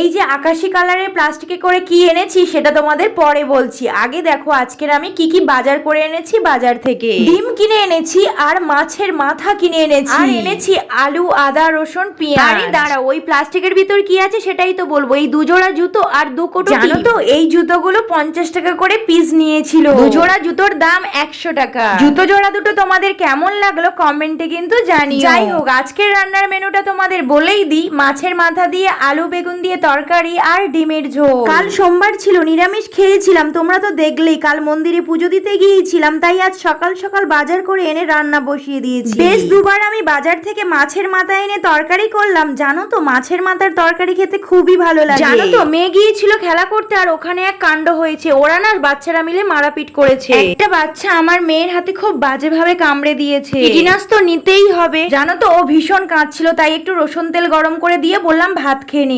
এই যে আকাশি কালারের প্লাস্টিকে করে কি এনেছি সেটা তোমাদের পরে বলছি। আগে দেখো আজকের আমি কি কি বাজার করে এনেছি বাজার থেকে। ডিম কিনে এনেছি আর মাছের মাথা কিনে এনেছি। আর এনেছি আলু আদা রসুন পেঁয়াজ। আরে দাঁড়া ওই প্লাস্টিকের ভিতর কি আছে সেটাই তো বলব। এই দুজোড়া জুতো আর দু কোটো জানো তো এই জুতোগুলো পঞ্চাশ টাকা করে পিস নিয়েছিল। দুজোড়া জুতোর দাম একশো টাকা। জুতো জোড়া দুটো তোমাদের কেমন লাগল কমেন্টে কিন্তু জানি যাই হোক আজকের রান্নার মেনুটা তোমাদের বলেই দিই। মাছের মাথা দিয়ে আলু বেগুন দিয়ে তরকারি আর ডিমের ঝোল। কাল সোমবার ছিল নিরামিষ খেয়েছিলাম তোমরা তো দেখলেই কাল মন্দিরে পুজো দিতে গিয়েছিলাম তাই আজ সকাল সকাল বাজার করে এনে রান্না বসিয়ে দিয়েছি। বেশ দুবার আমি বাজার থেকে মাছের মাথা এনে তরকারি করলাম জানো তো মাছের মাথার তরকারি খেতে খুবই ভালো লাগে। জানো তো মেয়ে গিয়েছিল খেলা করতে আর ওখানে এক কাণ্ড হয়েছে ওরা না বাচ্চারা মিলে মারাপিট করেছে। একটা বাচ্চা আমার মেয়ের হাতে খুব বাজেভাবে কামড়ে দিয়েছে। টিটিনাস তো নিতেই হবে। জানো তো ও ভীষণ কাঁদছিল তাই একটু রসুন তেল গরম করে দিয়ে বললাম ভাত খেয়ে নে।